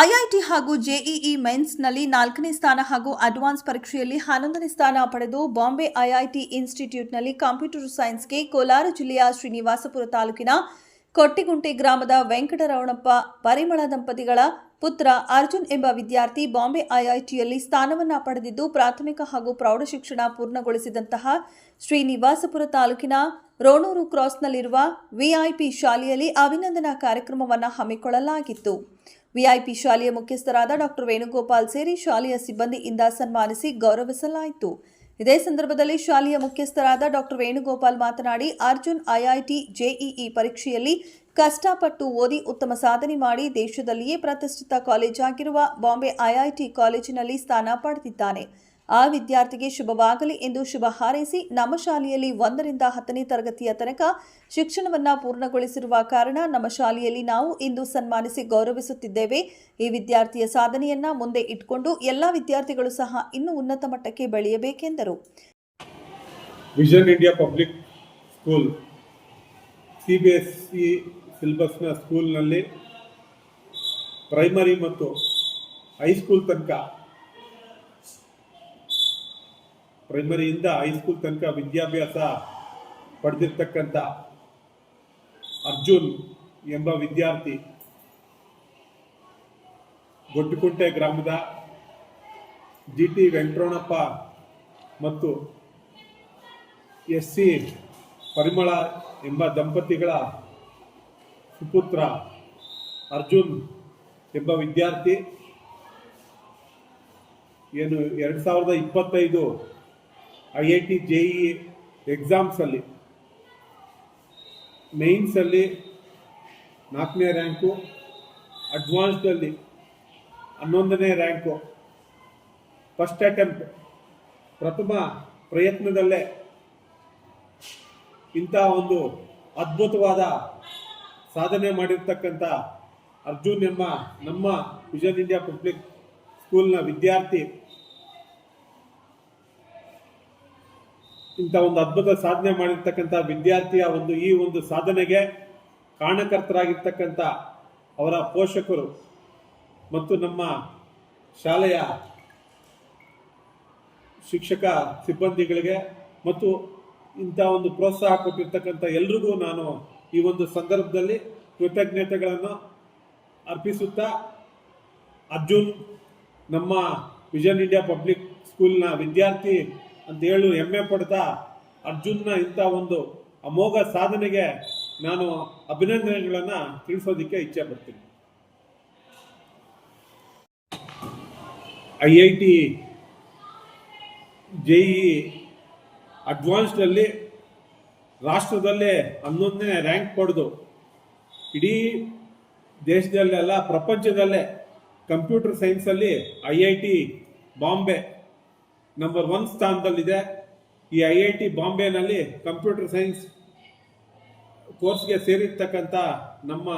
IIT ಹಾಗೂ JEE ಮೆನ್ಸ್ನಲ್ಲಿ ನಾಲ್ಕನೇ ಸ್ಥಾನ ಹಾಗೂ ಅಡ್ವಾನ್ಸ್ ಪರೀಕ್ಷೆಯಲ್ಲಿ ಹನ್ನೊಂದನೇ ಸ್ಥಾನ ಪಡೆದು ಬಾಂಬೆ ಐಐಟಿ ಇನ್ಸ್ಟಿಟ್ಯೂಟ್ನಲ್ಲಿ ಕಂಪ್ಯೂಟರ್ ಸೈನ್ಸ್ಗೆ ಕೋಲಾರ ಜಿಲ್ಲೆಯ ಶ್ರೀನಿವಾಸಪುರ ತಾಲೂಕಿನ ಕೊಟ್ಟಿಗುಂಟೆ ಗ್ರಾಮದ ವೆಂಕಟರವಣಪ್ಪ ಪರಿಮಳ ದಂಪತಿಗಳ ಪುತ್ರ ಅರ್ಜುನ್ ಎಂಬ ವಿದ್ಯಾರ್ಥಿ ಬಾಂಬೆ ಐಐಟಿಯಲ್ಲಿ ಸ್ಥಾನವನ್ನು ಪಡೆದಿದ್ದು ಪ್ರಾಥಮಿಕ ಹಾಗೂ ಪ್ರೌಢಶಿಕ್ಷಣ ಪೂರ್ಣಗೊಳಿಸಿದಂತಹ ಶ್ರೀನಿವಾಸಪುರ ತಾಲೂಕಿನ ರೋಣೂರು ಕ್ರಾಸ್ನಲ್ಲಿರುವ ವಿಐಪಿ ಶಾಲೆಯಲ್ಲಿ ಅಭಿನಂದನಾ ಕಾರ್ಯಕ್ರಮವನ್ನು ಹಮ್ಮಿಕೊಳ್ಳಲಾಗಿತ್ತು. ವಿಐಪಿ ಶಾಲೆಯ ಮುಖ್ಯಸ್ಥರಾದ ಡಾಕ್ಟರ್ ವೇಣುಗೋಪಾಲ್ ಸೇರಿ ಶಾಲೆಯ ಸಿಬ್ಬಂದಿಯಿಂದ ಸನ್ಮಾನಿಸಿ ಗೌರವಿಸಲಾಯಿತು. ಇದೇ ಸಂದರ್ಭದಲ್ಲಿ ಶಾಲೆಯ ಮುಖ್ಯಸ್ಥರಾದ ಡಾಕ್ಟರ್ ವೇಣುಗೋಪಾಲ್ ಮಾತನಾಡಿ, ಅರ್ಜುನ್ ಐಐಟಿ ಜೆಇಇ ಪರೀಕ್ಷೆಯಲ್ಲಿ ಕಷ್ಟಪಟ್ಟು ಓದಿ ಉತ್ತಮ ಸಾಧನೆ ಮಾಡಿ ದೇಶದಲ್ಲಿಯೇ ಪ್ರತಿಷ್ಠಿತ ಕಾಲೇಜಾಗಿರುವ ಬಾಂಬೆ ಐಐಟಿ ಕಾಲೇಜಿನಲ್ಲಿ ಸ್ಥಾನ ಪಡೆದಿದ್ದಾನೆ. ಆ ವಿದ್ಯಾರ್ಥಿಗೆ ಶುಭವಾಗಲಿ ಎಂದು ಶುಭ ಹಾರೈಸಿ ನಮ್ಮ ಶಾಲೆಯಲ್ಲಿ ಒಂದರಿಂದ ಹತ್ತನೇ ತರಗತಿಯ ತನಕ ಶಿಕ್ಷಣವನ್ನು ಪೂರ್ಣಗೊಳಿಸಿರುವ ಕಾರಣ ನಮ್ಮ ಶಾಲೆಯಲ್ಲಿ ನಾವು ಇಂದು ಸನ್ಮಾನಿಸಿ ಗೌರವಿಸುತ್ತಿದ್ದೇವೆ. ಈ ವಿದ್ಯಾರ್ಥಿಯ ಸಾಧನೆಯನ್ನ ಮುಂದೆ ಇಟ್ಕೊಂಡು ಎಲ್ಲ ವಿದ್ಯಾರ್ಥಿಗಳು ಸಹ ಇನ್ನೂ ಉನ್ನತ ಮಟ್ಟಕ್ಕೆ ಬೆಳೆಯಬೇಕೆಂದರು. Vision India public school, C B S ಸಿಲೆಬಸ್ನ ಸ್ಕೂಲ್ನಲ್ಲಿ ಪ್ರೈಮರಿ ಮತ್ತು ಹೈಸ್ಕೂಲ್ ತನಕ ಪ್ರೈಮರಿಯಿಂದ ಹೈಸ್ಕೂಲ್ ತನಕ ವಿದ್ಯಾಭ್ಯಾಸ ಪಡೆದಿರ್ತಕ್ಕಂಥ ಅರ್ಜುನ್ ಎಂಬ ವಿದ್ಯಾರ್ಥಿ ಗೊಡ್ಡುಕುಂಟೆ ಗ್ರಾಮದ ಜಿ ಟಿ ವೆಂಕಟರಮಣಪ್ಪ ಮತ್ತು ಎಸ್ ಸಿ ಪರಿಮಳ ಎಂಬ ದಂಪತಿಗಳ ಸುಪುತ್ರ ಅರ್ಜುನ್ ಎಂಬ ವಿದ್ಯಾರ್ಥಿ. ಏನು, ಎರಡು ಸಾವಿರದ ಇಪ್ಪತ್ತೈದು I I T J E ಎಕ್ಸಾಮ್ಸಲ್ಲಿ ಮೇನ್ಸಲ್ಲಿ ನಾಲ್ಕನೇ ರ್ಯಾಂಕು ಅಡ್ವಾನ್ಸ್ಡಲ್ಲಿ ಹನ್ನೊಂದನೇ ರ್ಯಾಂಕು ಫಸ್ಟ್ ಅಟೆಂಪ್ಟ್ ಪ್ರಥಮ ಪ್ರಯತ್ನದಲ್ಲೇ ಇಂಥ ಒಂದು ಅದ್ಭುತವಾದ ಸಾಧನೆ ಮಾಡಿರ್ತಕ್ಕಂಥ ಅರ್ಜುನ್ ಎಂಬ ನಮ್ಮ ವಿಜನ್ ಇಂಡಿಯಾ ಪಬ್ಲಿಕ್ ಸ್ಕೂಲ್ನ ವಿದ್ಯಾರ್ಥಿ ಇಂಥ ಒಂದು ಅದ್ಭುತ ಸಾಧನೆ ಮಾಡಿರ್ತಕ್ಕಂಥ ವಿದ್ಯಾರ್ಥಿಯ ಒಂದು ಈ ಒಂದು ಸಾಧನೆಗೆ ಕಾರಣಕರ್ತರಾಗಿರ್ತಕ್ಕಂಥ ಅವರ ಪೋಷಕರು ಮತ್ತು ನಮ್ಮ ಶಾಲೆಯ ಶಿಕ್ಷಕ ಸಿಬ್ಬಂದಿಗಳಿಗೆ ಮತ್ತು ಇಂಥ ಒಂದು ಪ್ರೋತ್ಸಾಹ ಕೊಟ್ಟಿರ್ತಕ್ಕಂಥ ಎಲ್ರಿಗೂ ನಾನು ಈ ಒಂದು ಸಂದರ್ಭದಲ್ಲಿ ಕೃತಜ್ಞತೆಗಳನ್ನು ಅರ್ಪಿಸುತ್ತಾ ಅರ್ಜುನ್ ನಮ್ಮ ವಿಜನ್ ಇಂಡಿಯಾ ಪಬ್ಲಿಕ್ ಸ್ಕೂಲ್ನ ವಿದ್ಯಾರ್ಥಿ ಅಂತ ಹೇಳಿ ಹೆಮ್ಮೆ ಪಡ್ತಾ ಅರ್ಜುನ್ನ ಇಂಥ ಒಂದು ಅಮೋಘ ಸಾಧನೆಗೆ ನಾನು ಅಭಿನಂದನೆಗಳನ್ನು ತಿಳಿಸೋದಕ್ಕೆ ಇಚ್ಛೆ ಪಡ್ತೀನಿ. I I T J E ಅಡ್ವಾನ್ಸ್ಡಲ್ಲಿ ರಾಷ್ಟ್ರದಲ್ಲೇ ಹನ್ನೊಂದನೇ ರ್ಯಾಂಕ್ ಪಡೆದು ಇಡೀ ದೇಶದಲ್ಲೆಲ್ಲ ಪ್ರಪಂಚದಲ್ಲೇ computer ಸೈನ್ಸಲ್ಲಿ I I T Bombay number one ಸ್ಥಾನದಲ್ಲಿದೆ ಈ ಐ ಐ ಟಿ ಬಾಂಬೆನಲ್ಲಿ ಕಂಪ್ಯೂಟರ್ ಸೈನ್ಸ್ ಕೋರ್ಸ್ಗೆ ಸೇರಿರ್ತಕ್ಕಂಥ ನಮ್ಮ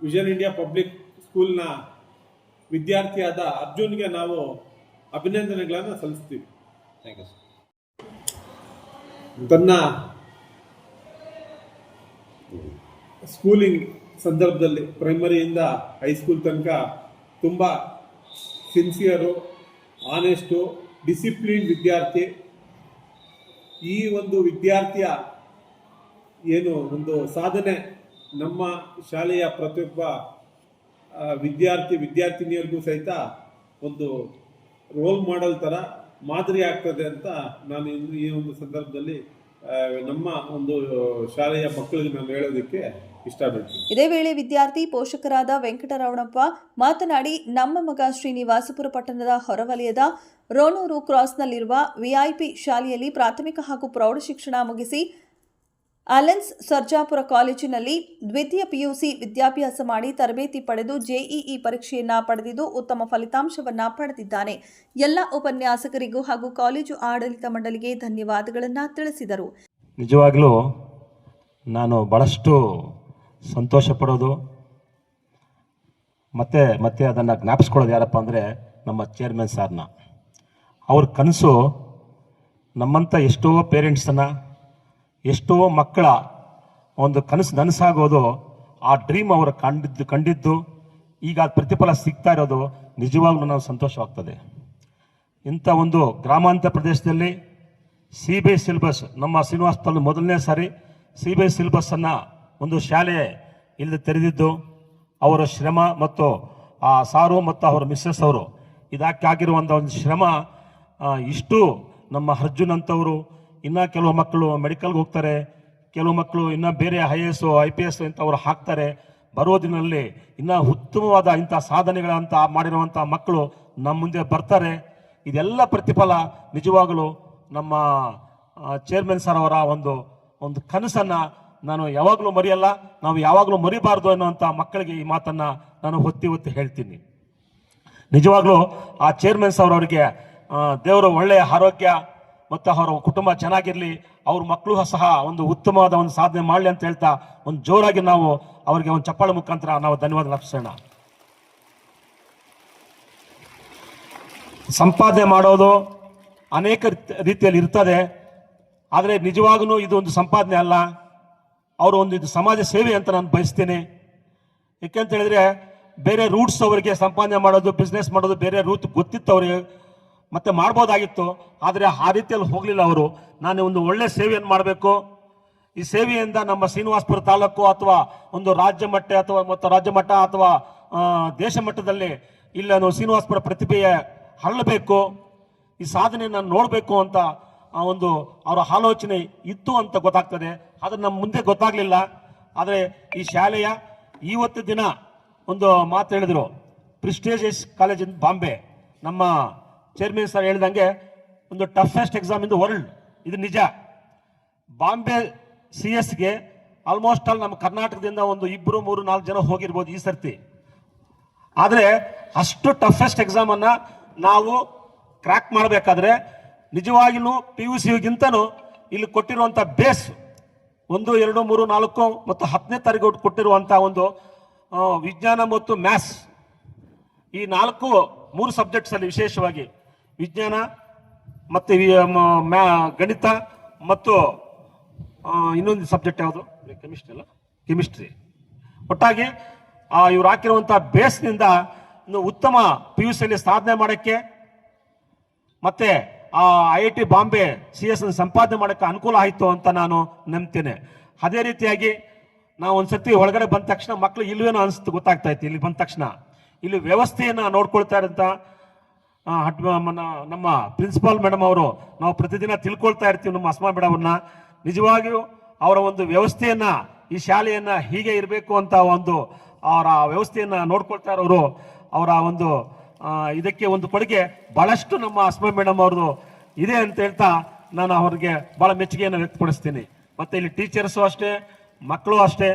ವಿಷನ್ ಇಂಡಿಯಾ ಪಬ್ಲಿಕ್ ಸ್ಕೂಲ್ನ ವಿದ್ಯಾರ್ಥಿಯಾದ ಅರ್ಜುನ್ಗೆ ನಾವು ಅಭಿನಂದನೆಗಳನ್ನು ಸಲ್ಲಿಸ್ತೀವಿ. ಥ್ಯಾಂಕ್ ಯು ಸರ್ ತನ್ನ ಸ್ಕೂಲಿಂಗ್ ಸಂದರ್ಭದಲ್ಲಿ ಪ್ರೈಮರಿಯಿಂದ ಹೈಸ್ಕೂಲ್ ತನಕ ತುಂಬ ಸಿನ್ಸಿಯರು ಆನೆಸ್ಟು ಡಿಸಿಪ್ಲಿನ್ ವಿದ್ಯಾರ್ಥಿ. ಈ ಒಂದು ವಿದ್ಯಾರ್ಥಿಯ ಏನು ಒಂದು ಸಾಧನೆ ನಮ್ಮ ಶಾಲೆಯ ಪ್ರತಿಯೊಬ್ಬ ವಿದ್ಯಾರ್ಥಿ, ವಿದ್ಯಾರ್ಥಿನಿಯರಿಗೂ ಸಹಿತ ಒಂದು ರೋಲ್ ಮಾಡೆಲ್ ಥರ ಮಾದರಿ ಆಗ್ತದೆ ಅಂತ ನಾನು ಈ ಒಂದು ಸಂದರ್ಭದಲ್ಲಿ ನಮ್ಮ ಒಂದು ಶಾಲೆಯ ಮಕ್ಕಳಿಗೆ ನಾನು ಹೇಳೋದಕ್ಕೆ ಇದೇ ವೇಳೆ ವಿದ್ಯಾರ್ಥಿ ಪೋಷಕರಾದ ವೆಂಕಟರಾವಣಪ್ಪ ಮಾತನಾಡಿ ನಮ್ಮ ಮಗ ಶ್ರೀನಿವಾಸಪುರ ಪಟ್ಟಣದ ಹೊರವಲಯದ ರೋಣೂರು ಕ್ರಾಸ್ನಲ್ಲಿರುವ ವಿಐಪಿ ಶಾಲೆಯಲ್ಲಿ ಪ್ರಾಥಮಿಕ ಹಾಗೂ ಪ್ರೌಢಶಿಕ್ಷಣ ಮುಗಿಸಿ ಅಲೆನ್ಸ್ ಸರ್ಜಾಪುರ ಕಾಲೇಜಿನಲ್ಲಿ ದ್ವಿತೀಯ ಪಿಯುಸಿ ವಿದ್ಯಾಭ್ಯಾಸ ಮಾಡಿ ತರಬೇತಿ ಪಡೆದು ಜೆಇಇ ಪರೀಕ್ಷೆಯನ್ನ ಪಡೆದಿದ್ದು ಉತ್ತಮ ಫಲಿತಾಂಶವನ್ನ ಪಡೆದಿದ್ದಾನೆ. ಎಲ್ಲ ಉಪನ್ಯಾಸಕರಿಗೂ ಹಾಗೂ ಕಾಲೇಜು ಆಡಳಿತ ಮಂಡಳಿಗೆ ಧನ್ಯವಾದಗಳನ್ನು ತಿಳಿಸಿದರು. ನಿಜವಾಗಲೂ ನಾನು ಭಾಳಷ್ಟು ಸಂತೋಷ ಪಡೋದು ಮತ್ತು, ಮತ್ತೆ ಅದನ್ನು ಜ್ಞಾಪಿಸ್ಕೊಳ್ಳೋದು ಯಾರಪ್ಪ ಅಂದರೆ ನಮ್ಮ ಚೇರ್ಮನ್ ಸಾರ್ನ. ಅವ್ರ ಕನಸು ನಮ್ಮಂಥ ಎಷ್ಟೋ ಪೇರೆಂಟ್ಸನ್ನು ಎಷ್ಟೋ ಮಕ್ಕಳ ಒಂದು ಕನಸು ನನಸಾಗೋದು, ಆ ಡ್ರೀಮ್ ಅವರು ಕಂಡಿದ್ದು ಕಂಡಿದ್ದು, ಈಗ ಅದು ಪ್ರತಿಫಲ ಸಿಗ್ತಾ ಇರೋದು ನಿಜವಾಗ್ಲೂ ನಾವು ಸಂತೋಷವಾಗ್ತದೆ. ಇಂಥ ಒಂದು ಗ್ರಾಮಾಂತರ ಪ್ರದೇಶದಲ್ಲಿ ಸಿ ಬಿ ಐ ಸಿಲೆಬಸ್ ನಮ್ಮ ಶ್ರೀನಿವಾಸ ಮೊದಲನೇ ಸಾರಿ ಸಿ ಬಿ ಐ ಸಿಲೆಬಸ್ಸನ್ನು ಒಂದು ಶಾಲೆ ಇಲ್ಲಿ ತೆರೆದಿದ್ದು, ಅವರ ಶ್ರಮ ಮತ್ತು, ಆ, ಸಾರು ಮತ್ತು ಅವರ ಮಿಸ್ಸಸ್ ಅವರು. ಇದಕ್ಕಾಗಿರುವಂಥ ಒಂದು ಶ್ರಮ ಇಷ್ಟು ನಮ್ಮ ಅರ್ಜುನ್ ಅಂತವರು ಇನ್ನು ಕೆಲವು ಮಕ್ಕಳು ಮೆಡಿಕಲ್ಗೆ ಹೋಗ್ತಾರೆ, ಕೆಲವು ಮಕ್ಕಳು ಇನ್ನು ಬೇರೆ I A S, I P S ಇಂಥವ್ರು ಹಾಕ್ತಾರೆ. ಬರೋ ದಿನದಲ್ಲಿ ಇನ್ನೂ ಉತ್ತಮವಾದ ಇಂಥ ಸಾಧನೆಗಳಂತ ಮಾಡಿರುವಂಥ ಮಕ್ಕಳು ನಮ್ಮ ಮುಂದೆ ಬರ್ತಾರೆ. ಇದೆಲ್ಲ ಪ್ರತಿಫಲ ನಿಜವಾಗಲೂ ನಮ್ಮ ಚೇರ್ಮನ್ ಸರ್ ಅವರ ಒಂದು ಒಂದು ಕನಸನ್ನ ನಾನು ಯಾವಾಗಲೂ ಮರೆಯಲ್ಲ, ನಾವು ಯಾವಾಗಲೂ ಮರಿಬಾರ್ದು ಅನ್ನುವಂಥ ಮಕ್ಕಳಿಗೆ ಈ ಮಾತನ್ನ ನಾನು ಒತ್ತಿ ಒತ್ತಿ ಹೇಳ್ತೀನಿ. ನಿಜವಾಗ್ಲೂ ಆ ಚೇರ್ಮನ್ ಸರ್ ಅವರಿಗೆ ದೇವರು ಒಳ್ಳೆಯ ಆರೋಗ್ಯ ಮತ್ತು ಅವರ ಕುಟುಂಬ ಚೆನ್ನಾಗಿರಲಿ, ಅವ್ರ ಮಕ್ಕಳು ಸಹ ಒಂದು ಉತ್ತಮವಾದ ಒಂದು ಸಾಧನೆ ಮಾಡಲಿ ಅಂತ ಹೇಳ್ತಾ ಒಂದು ಜೋರಾಗಿ ನಾವು ಅವರಿಗೆ ಒಂದು ಚಪ್ಪಾಳೆ ಮುಖಾಂತರ ನಾವು ಧನ್ಯವಾದ ಅರ್ಪಿಸೋಣ ಸಂಪಾದನೆ ಮಾಡೋದು ಅನೇಕ ರೀತಿಯಲ್ಲಿ ಇರ್ತದೆ, ಆದರೆ ನಿಜವಾಗೂ ಇದು ಒಂದು ಸಂಪಾದನೆ ಅಲ್ಲ. ಅವರು ಒಂದು ಇದು ಸಮಾಜ ಸೇವೆ ಅಂತ ನಾನು ಬಯಸ್ತೇನೆ. ಯಾಕೆಂತ ಹೇಳಿದ್ರೆ ಬೇರೆ ರೂಟ್ಸ್ ಅವರಿಗೆ ಸಂಪಾದನೆ ಮಾಡೋದು ಬಿಸ್ನೆಸ್ ಮಾಡೋದು ಬೇರೆ ರೂಟ್ ಗೊತ್ತಿತ್ತು ಅವರಿಗೆ. ಮತ್ತೆ ಮಾಡ್ಬೋದಾಗಿತ್ತು. ಆದರೆ ಆ ರೀತಿಯಲ್ಲಿ ಹೋಗಲಿಲ್ಲ ಅವರು. ನಾನು ಒಂದು ಒಳ್ಳೆ ಸೇವೆಯನ್ನು ಮಾಡಬೇಕು. ಈ ಸೇವೆಯಿಂದ ನಮ್ಮ ಶ್ರೀನಿವಾಸಪುರ ತಾಲೂಕು ಅಥವಾ ಒಂದು ರಾಜ್ಯ ಮಟ್ಟ ಅಥವಾ ಮತ್ತು ರಾಜ್ಯ ಮಟ್ಟ ಅಥವಾ ದೇಶ ಮಟ್ಟದಲ್ಲಿ ಇಲ್ಲ ನಾವು ಶ್ರೀನಿವಾಸಪುರ ಪ್ರತಿಭೆಯ ಹರಳಬೇಕು. ಈ ಸಾಧನೆಯನ್ನು ನೋಡಬೇಕು ಅಂತ ಆ ಒಂದು ಅವರ ಆಲೋಚನೆ ಇತ್ತು ಅಂತ ಗೊತ್ತಾಗ್ತದೆ. ಅದು ನಮ್ಮ ಮುಂದೆ ಗೊತ್ತಾಗ್ಲಿಲ್ಲ. ಆದರೆ ಈ ಶಾಲೆಯ ಇವತ್ತು ದಿನ ಒಂದು ಮಾತು ಹೇಳಿದ್ರು. Prestigious college in Bombay. ನಮ್ಮ ಚೇರ್ಮನ್ ಸರ್ ಹೇಳಿದಂಗೆ ಒಂದು toughest exam in the world. ಇದು ನಿಜ. ಬಾಂಬೆ ಸಿ ಎಸ್ಗೆ ಆಲ್ಮೋಸ್ಟ್ ಆಲ್ ನಮ್ಮ ಕರ್ನಾಟಕದಿಂದ ಒಂದು ಇಬ್ಬರು ಮೂರು, ನಾಲ್ಕು ಜನ ಹೋಗಿರ್ಬೋದು ಈ ಸರ್ತಿ. ಆದರೆ ಅಷ್ಟು ಟಫೆಸ್ಟ್ ಎಕ್ಸಾಮ್ ಅನ್ನ ನಾವು ಕ್ರ್ಯಾಕ್ ಮಾಡಬೇಕಾದ್ರೆ ನಿಜವಾಗಿಯೂ ಪಿ ಯು ಸಿಗಿಂತನೂ ಇಲ್ಲಿ ಕೊಟ್ಟಿರುವಂಥ ಬೇಸ್ ಒಂದು, ಎರಡು, ಮೂರು, ನಾಲ್ಕು ಮತ್ತು ಹತ್ತನೇ ತಾರೀಕು ಕೊಟ್ಟಿರುವಂಥ ಒಂದು ವಿಜ್ಞಾನ ಮತ್ತು ಮ್ಯಾಥ್ಸ್. ಈ ನಾಲ್ಕು, ಮೂರು ಸಬ್ಜೆಕ್ಟ್ಸಲ್ಲಿ ವಿಶೇಷವಾಗಿ ವಿಜ್ಞಾನ ಮತ್ತು ಮ್ಯಾ- ಗಣಿತ ಮತ್ತು ಇನ್ನೊಂದು ಸಬ್ಜೆಕ್ಟ್ ಯಾವುದು? ಕೆಮಿಸ್ಟ್ರಿ ಅಲ್ಲ? ಕೆಮಿಸ್ಟ್ರಿ. ಒಟ್ಟಾಗಿ ಇವ್ರು ಹಾಕಿರುವಂಥ ಬೇಸ್ನಿಂದ ಇನ್ನು ಉತ್ತಮ ಪಿ ಯು ಸಿಯಲ್ಲಿ ಸಾಧನೆ ಮಾಡೋಕ್ಕೆ ಮತ್ತೆ ಆ I I T Bombay C S ಸಂಪಾದನೆ ಮಾಡೋಕ್ಕೆ ಅನುಕೂಲ ಆಯಿತು ಅಂತ ನಾನು ನಂಬ್ತೇನೆ. ಅದೇ ರೀತಿಯಾಗಿ ನಾವು ಒಂದ್ಸತಿ ಒಳಗಡೆ ಬಂದ ತಕ್ಷಣ ಮಕ್ಕಳು ಇಲ್ವೇನೋ ಅನಿಸ್ತು, ಗೊತ್ತಾಗ್ತಾ ಇತ್ತು ಇಲ್ಲಿ ಬಂದ ತಕ್ಷಣ. ಇಲ್ಲಿ ವ್ಯವಸ್ಥೆಯನ್ನು ನೋಡ್ಕೊಳ್ತಾ ಇರೋಂಥ ನಮ್ಮ ಪ್ರಿನ್ಸಿಪಾಲ್ ಮೇಡಮ್ ಅವರು ನಾವು ಪ್ರತಿದಿನ ತಿಳ್ಕೊಳ್ತಾ ಇರ್ತೀವಿ ನಮ್ಮ ಅಸ್ಮಾ ಮೇಡಮ್ ನಿಜವಾಗಿಯೂ ಅವರ ಒಂದು ವ್ಯವಸ್ಥೆಯನ್ನ, ಈ ಶಾಲೆಯನ್ನ ಹೀಗೆ ಇರಬೇಕು ಅಂತ ಒಂದು ಅವರ ವ್ಯವಸ್ಥೆಯನ್ನ ನೋಡ್ಕೊಳ್ತಾ ಇರೋರು, ಅವರ ಒಂದು ಇದಕ್ಕೆ ಒಂದು ಕೊಡುಗೆ ಬಹಳಷ್ಟು ನಮ್ಮ ಅಸ್ಮಾ ಮೇಡಮ್ ಅವ್ರದ್ದು ಇದೆ ಅಂತ ಹೇಳ್ತಾ ನಾನು ಅವ್ರಿಗೆ ಬಹಳ ಮೆಚ್ಚುಗೆಯನ್ನು ವ್ಯಕ್ತಪಡಿಸ್ತೀನಿ. ಮತ್ತೆ ಇಲ್ಲಿ ಟೀಚರ್ಸು ಅಷ್ಟೇ, ಮಕ್ಕಳು ಅಷ್ಟೇ,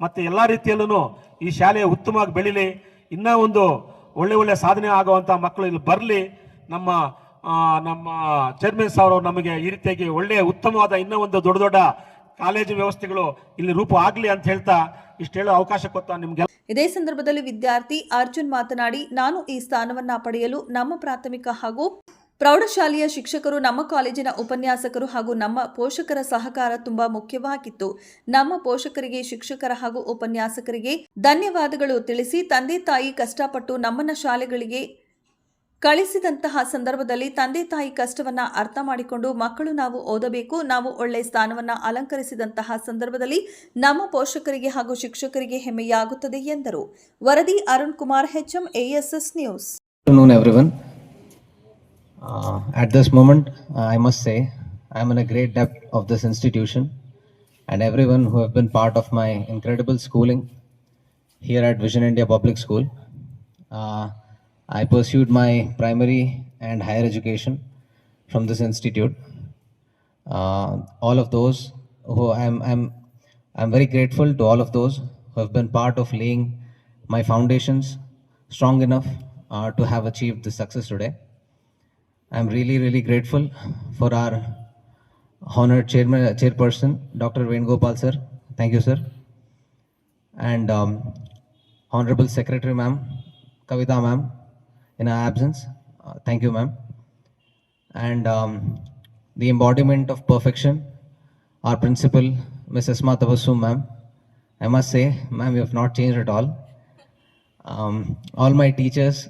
ಮತ್ತೆ ಎಲ್ಲ ರೀತಿಯಲ್ಲೂ ಈ ಶಾಲೆ ಉತ್ತಮವಾಗಿ ಬೆಳೀಲಿ. ಇನ್ನೂ ಒಂದು ಒಳ್ಳೆ ಒಳ್ಳೆ ಸಾಧನೆ ಆಗುವಂತ ಮಕ್ಕಳು ಇಲ್ಲಿ ಬರಲಿ. ನಮ್ಮ ನಮ್ಮ ಚೇರ್ಮನ್ ಅವರು ನಮಗೆ ಈ ರೀತಿಯಾಗಿ ಒಳ್ಳೆ ಉತ್ತಮವಾದ ಇನ್ನೂ ಒಂದು ದೊಡ್ಡ ದೊಡ್ಡ ಕಾಲೇಜು ವ್ಯವಸ್ಥೆಗಳು ಇಲ್ಲಿ ರೂಪ ಆಗಲಿ ಅಂತ ಹೇಳ್ತಾ ಇಷ್ಟು ಹೇಳೋ ಅವಕಾಶ ಕೊತ್ತ ನಿಮ್ಗೆ ಇದೇ ಸಂದರ್ಭದಲ್ಲಿ ವಿದ್ಯಾರ್ಥಿ ಅರ್ಜುನ್ ಮಾತನಾಡಿ, ನಾನು ಈ ಸ್ಥಾನವನ್ನ ಪಡೆಯಲು ನಮ್ಮ ಪ್ರಾಥಮಿಕ ಹಾಗೂ ಪ್ರೌಢಶಾಲೆಯ ಶಿಕ್ಷಕರು, ನಮ್ಮ ಕಾಲೇಜಿನ ಉಪನ್ಯಾಸಕರು ಹಾಗೂ ನಮ್ಮ ಪೋಷಕರ ಸಹಕಾರ ತುಂಬಾ ಮುಖ್ಯವಾಗಿತ್ತು. ನಮ್ಮ ಪೋಷಕರಿಗೆ, ಶಿಕ್ಷಕರ ಹಾಗೂ ಉಪನ್ಯಾಸಕರಿಗೆ ಧನ್ಯವಾದಗಳು ತಿಳಿಸಿ, ತಂದೆ ತಾಯಿ ಕಷ್ಟಪಟ್ಟು ನಮ್ಮನ್ನ ಶಾಲೆಗಳಿಗೆ ಕಳಿಸಿದಂತಹ ಸಂದರ್ಭದಲ್ಲಿ ತಂದೆ ತಾಯಿ ಕಷ್ಟವನ್ನ ಅರ್ಥ ಮಾಡಿಕೊಂಡು ಮಕ್ಕಳು ನಾವು ಓದಬೇಕು, ನಾವು ಒಳ್ಳೆ ಸ್ಥಾನವನ್ನ ಅಲಂಕರಿಸಿದಂತಹ ಸಂದರ್ಭದಲ್ಲಿ ನಮ್ಮ ಪೋಷಕರಿಗೆ ಹಾಗೂ ಶಿಕ್ಷಕರಿಗೆ ಹೆಮ್ಮೆಯಾಗುತ್ತದೆ ಎಂದರು. ವರದಿ Arun Kumar, HM ASS news. At this moment I must say I am in a great debt of this institution and everyone who have been part of my incredible schooling here at vision India public school I pursued my primary and higher education from this institute. Uh, all of those who I'm, I'm, I'm very grateful to all of those who have been part of laying my foundations strong enough uh, to have achieved this success today. I'm really, really grateful for our honored chairman, chairperson, Dr. Venugopal sir. Thank you, sir. And um, honorable secretary, ma'am, Kavita, ma'am, in our absence. Uh, thank you, ma'am. And um, the embodiment of perfection, our principal, Ms. Asma ma'am. I must say, ma'am, you have not changed at all. um, all my teachers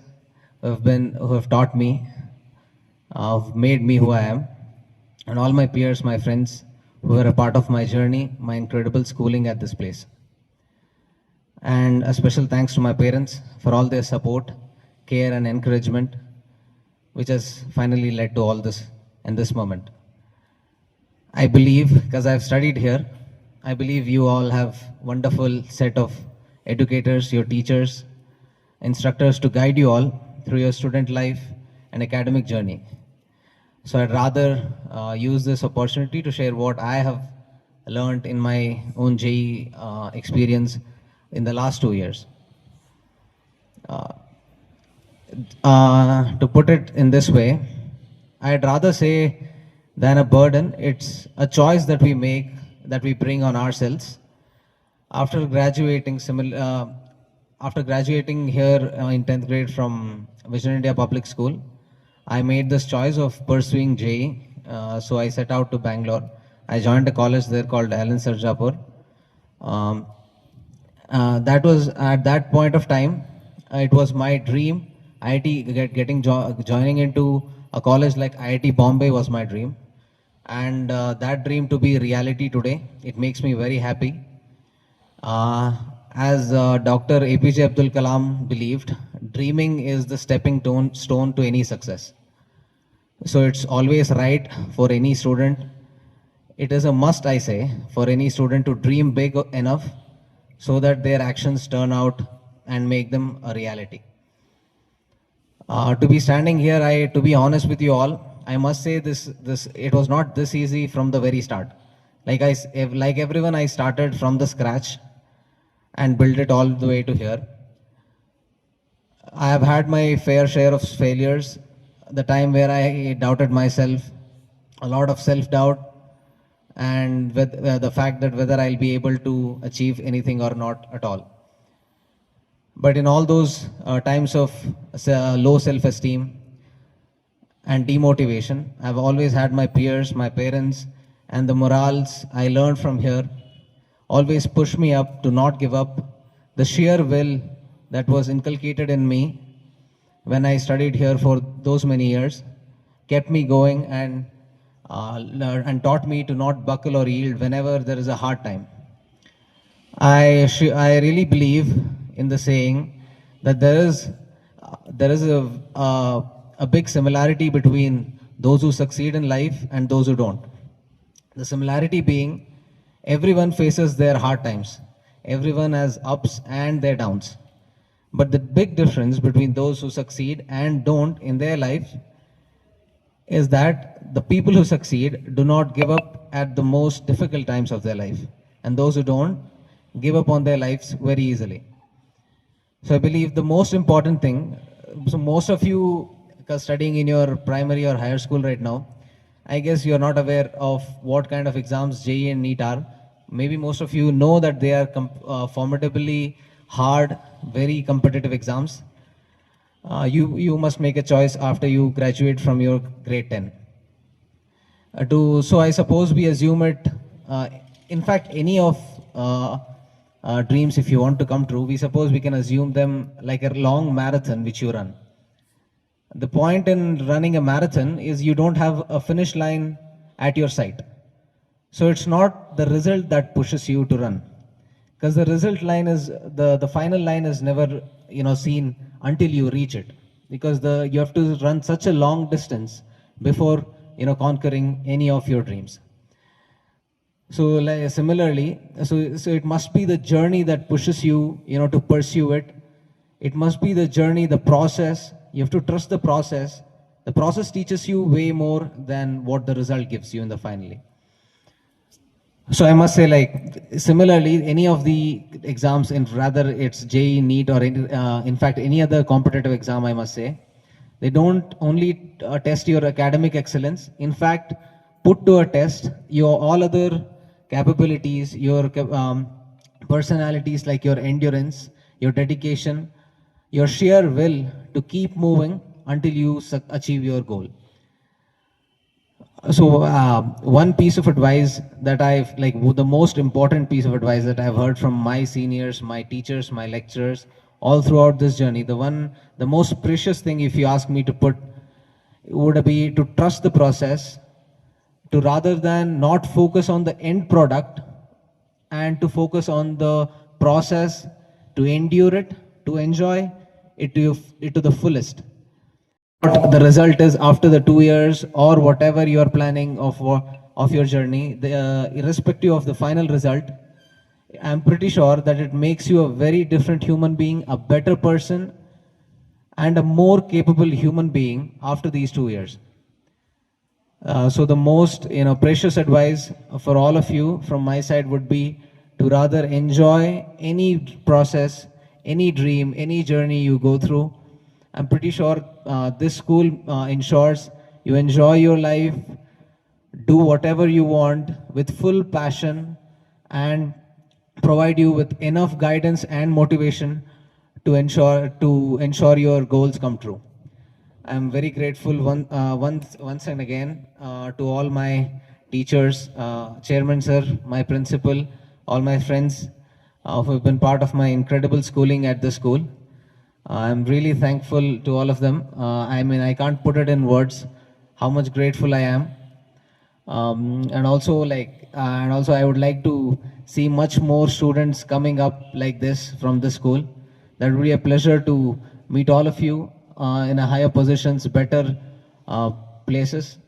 who have been who have taught me, uh, have made me who I am, and all my peers, my friends who were a part of my journey, my incredible schooling at this place. And a special thanks to my parents for all their support, care, and encouragement, which has finally led to all this in this moment. I believe, because I've studied here, I believe you all have wonderful set of educators, your teachers, instructors to guide you all through your student life and academic journey. So I'd rather uh, use this opportunity to share what I have learned in my own JE uh, experience in the last two years. Uh, uh, to put it in this way, I'd rather say than a burden, it's a choice that we make, that we bring on ourselves. After graduating, simil- uh, after graduating here uh, in 10th grade from Vision India Public School, I made this choice of pursuing JE. Uh, so I set out to Bangalore. I joined a college there called Alan Sarjapur. Um, uh, that was at that point of time uh, it was my dream IIT get, getting jo- joining into a college like IIT Bombay was my dream. And uh, that dream to be reality today it makes me very happy. Uh, as uh, Dr. APJ Abdul Kalam believed dreaming is the stepping stone, stone to any success. So it's always right for any student. It is a must i say for any student to dream big enough so that their actions turn out and make them a reality uh, to be standing here i to be honest with you all i must say this this it was not this easy from the very start like i like everyone i started from the scratch and built it all the way to here I have had my fair share of failures. The time where I doubted myself, a lot of self doubt, and with uh, the fact that whether I'll be able to achieve anything or not at all. But in all those uh, times of uh, low self esteem and demotivation, I've always had my peers, my parents, and the morals I learned from here always push me up to not give up. The sheer will that was inculcated in me when I studied here for those many years kept me going and uh, and taught me to not buckle or yield whenever there is a hard time. I I really believe in the saying that there is there is a a big similarity between those who succeed in life and those who don't. The similarity being everyone faces their hard times. Everyone has ups and their downs. But the big difference between those who succeed and don't in their life is that the people who succeed do not give up at the most difficult times of their life, and those who don't give up on their lives very easily. So I believe the most important thing, so most of you because studying in your primary or higher school right now, I guess you're not aware of what kind of exams JE and NEET are. Maybe most of you know that they are uh, formidably hard, very competitive exams. Uh, you you must make a choice after you graduate from your grade 10 uh, to so i suppose we assume it uh, in fact any of uh, uh, dreams if you want to come true we suppose we can assume them like a long marathon which you run. The point in running a marathon is you don't have a finish line at your sight so it's not the result that pushes you to run. Because the result line is the the final line is never you know seen until you reach it. Because the you have to run such a long distance before you know conquering any of your dreams so like, similarly so so it must be the journey that pushes you you know to pursue it. It must be the journey the process. You have to trust the process. The process teaches you way more than what the result gives you in the finally so I must say, like similarly, any of the exams, in rather it's JE, NEET, or any, uh, in fact any other competitive exam, I must say, they don't only uh, test your academic excellence. In fact, put to a test your all other capabilities, your um, personalities, like your endurance, your dedication, your sheer will to keep moving until you achieve your goal. So, uh, one piece of advice that I've like the most important piece of advice that I've heard from my seniors, my teachers, my lecturers, all throughout this journey. The one, the most precious thing, if you ask me to put, would be to trust the process, to rather than not focus on the end product and to focus on the process, to endure it, to enjoy it to, it to the fullest. What the result is after the two years or whatever you are planning of of your journey the, uh, irrespective of the final result i'm pretty sure that it makes you a very different human being a better person and a more capable human being after these two years uh, so the most you know precious advice for all of you from my side would be to rather enjoy any process any dream any journey you go through. I'm pretty sure uh, this school uh, ensures you enjoy your life do whatever you want with full passion and provide you with enough guidance and motivation to ensure to ensure your goals come true I'm very grateful one, uh, once, once and again uh, to all my teachers, uh, chairman sir, my principal, all my friends uh, who have been part of my incredible schooling at the school. I'm really thankful to all of them. Uh, I mean, I can't put it in words how much grateful I am. Um, and also, like, uh, and also, I would like to see much more students coming up like this from the school. That would be a pleasure to meet all of you in a higher positions, better uh, places.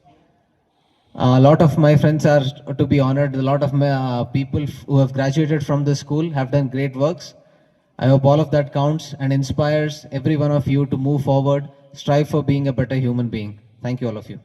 a lot of my friends are to be honored. A lot of my, uh, people who have graduated from this school have done great works. I hope all of that counts and inspires every one of you to move forward, strive for being a better human being. Thank you, all of you.